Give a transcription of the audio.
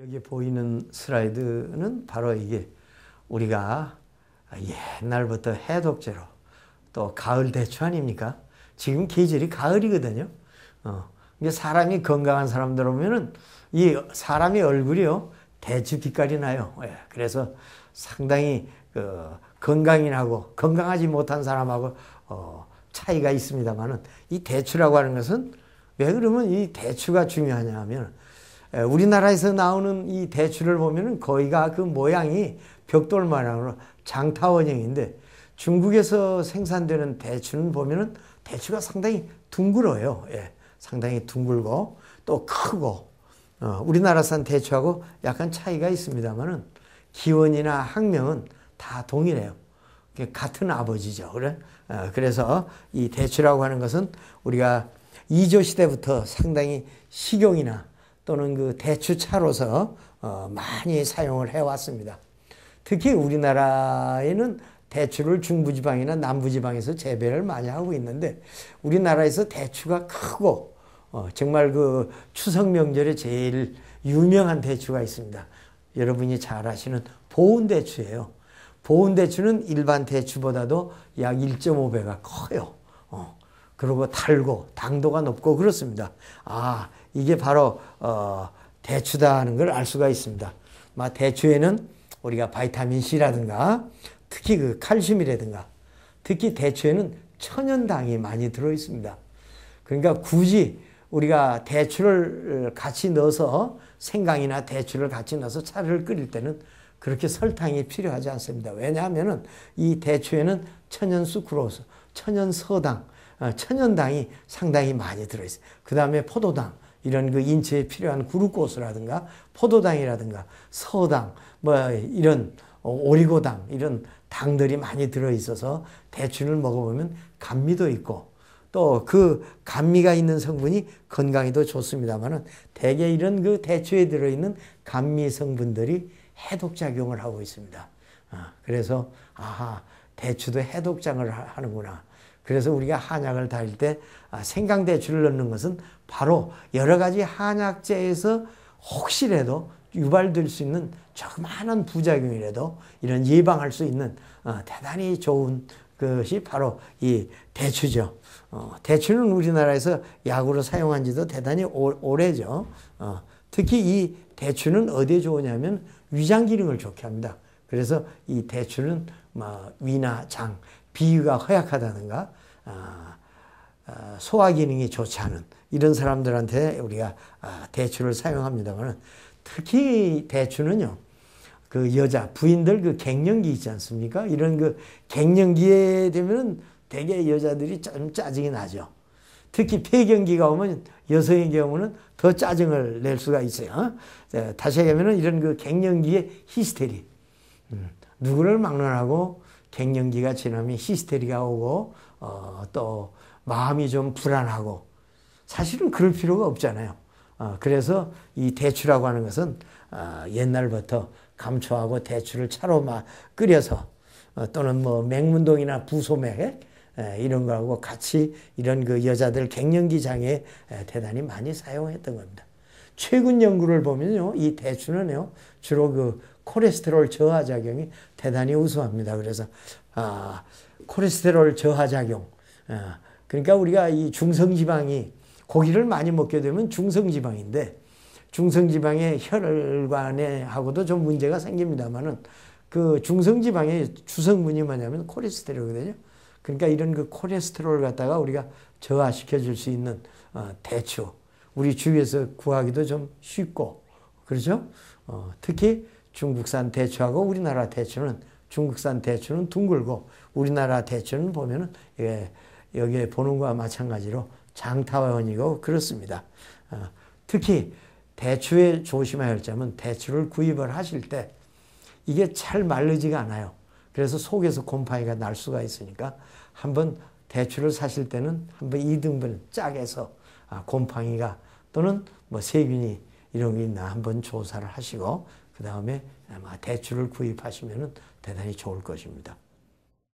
여기 보이는 슬라이드는 바로 이게 우리가 옛날부터 해독제로 또 가을 대추 아닙니까? 지금 계절이 가을이거든요. 어. 사람이 건강한 사람들 오면은 이 사람의 얼굴이요 대추 빛깔이 나요. 예. 그래서 상당히 그 건강이 나고 건강하지 못한 사람하고 어 차이가 있습니다만은 이 대추라고 하는 것은 왜 그러면 이 대추가 중요하냐 하면 우리나라에서 나오는 이 대추를 보면은 거의가 그 모양이 벽돌 모양으로 장타원형인데 중국에서 생산되는 대추는 보면은 대추가 상당히 둥글어요. 예, 상당히 둥글고 또 크고 어, 우리나라산 대추하고 약간 차이가 있습니다만은 기원이나 학명은 다 동일해요. 같은 아버지죠. 그래? 어, 그래서 이 대추라고 하는 것은 우리가 이조 시대부터 상당히 식용이나 또는 그 대추차로서 어, 많이 사용을 해왔습니다. 특히 우리나라에는 대추를 중부지방이나 남부지방에서 재배를 많이 하고 있는데 우리나라에서 대추가 크고 어, 정말 그 추석 명절에 제일 유명한 대추가 있습니다. 여러분이 잘 아시는 보은 대추예요. 보은 대추는 일반 대추보다도 약 1.5배가 커요. 어, 그리고 달고 당도가 높고 그렇습니다. 아 이게 바로 어, 대추다 하는 걸 알 수가 있습니다. 대추에는 우리가 바이타민 C라든가 특히 그 칼슘이라든가 특히 대추에는 천연당이 많이 들어 있습니다. 그러니까 굳이 우리가 대추를 같이 넣어서 생강이나 대추를 같이 넣어서 차를 끓일 때는 그렇게 설탕이 필요하지 않습니다. 왜냐하면 이 대추에는 천연 수크로스, 천연 서당, 어, 천연당이 상당히 많이 들어있어요. 그 다음에 포도당, 이런 그 인체에 필요한 구루코스라든가 포도당이라든가 서당, 뭐 이런 오리고당, 이런 당들이 많이 들어 있어서 대추를 먹어보면 감미도 있고 또 그 감미가 있는 성분이 건강에도 좋습니다만은 대개 이런 그 대추에 들어 있는 감미 성분들이 해독 작용을 하고 있습니다. 아, 그래서 아하 대추도 해독장을 하는구나. 그래서 우리가 한약을 다닐 때 아, 생강대추를 넣는 것은 바로 여러 가지 한약재에서 혹시라도 유발될 수 있는 조그마한 부작용이라도 이런 예방할 수 있는 어, 대단히 좋은 것이 바로 이 대추죠. 어, 대추는 우리나라에서 약으로 사용한 지도 대단히 오, 래죠 어, 특히 이 대추는 어디에 좋으냐면 위장 기능을 좋게 합니다. 그래서 이 대추는 뭐 위나 장, 비위가 허약하다든가 아, 아, 소화 기능이 좋지 않은 이런 사람들한테 우리가 아, 대추를 사용합니다만 특히 대추는요. 그 여자 부인들 그 갱년기 있지 않습니까? 이런 그 갱년기에 되면 대개 여자들이 좀 짜증이 나죠. 특히 폐경기가 오면 여성의 경우는 더 짜증을 낼 수가 있어요. 다시 얘기하면 이런 그 갱년기의 히스테리. 음, 누구를 막론하고 갱년기가 지나면 히스테리가 오고 어, 또 마음이 좀 불안하고 사실은 그럴 필요가 없잖아요. 어, 그래서 이 대추라고 하는 것은 어, 옛날부터 감초하고 대추를 차로 막 끓여서 어, 또는 뭐 맹문동이나 부소맥 에, 이런 거하고 같이 이런 그 여자들 갱년기 장에 에, 대단히 많이 사용했던 겁니다. 최근 연구를 보면요, 이 대추는요 주로 그 콜레스테롤 저하 작용이 대단히 우수합니다. 그래서 아, 콜레스테롤 저하 작용. 아, 그러니까 우리가 이 중성지방이 고기를 많이 먹게 되면 중성지방인데 중성지방의 혈관에 하고도 좀 문제가 생깁니다만은 그 중성지방의 주성분이 뭐냐면 콜레스테롤이거든요. 그러니까 이런 그 콜레스테롤을 갖다가 우리가 저하시켜 줄 수 있는 어, 대추 우리 주위에서 구하기도 좀 쉽고 그렇죠? 어, 특히 중국산 대추하고 우리나라 대추는 중국산 대추는 둥글고 우리나라 대추는 보면은 예, 여기에 보는 것과 마찬가지로 장타원이고 그렇습니다. 어, 특히 대추에 조심해야 할 점은 대추를 구입을 하실 때 이게 잘 마르지가 않아요. 그래서 속에서 곰팡이가 날 수가 있으니까 한번 대추를 사실 때는 한번 2등분 짝에서 아, 곰팡이가 또는 뭐 세균이 이런 게 있나 한번 조사를 하시고 그 다음에 아마 대출을 구입하시면 대단히 좋을 것입니다.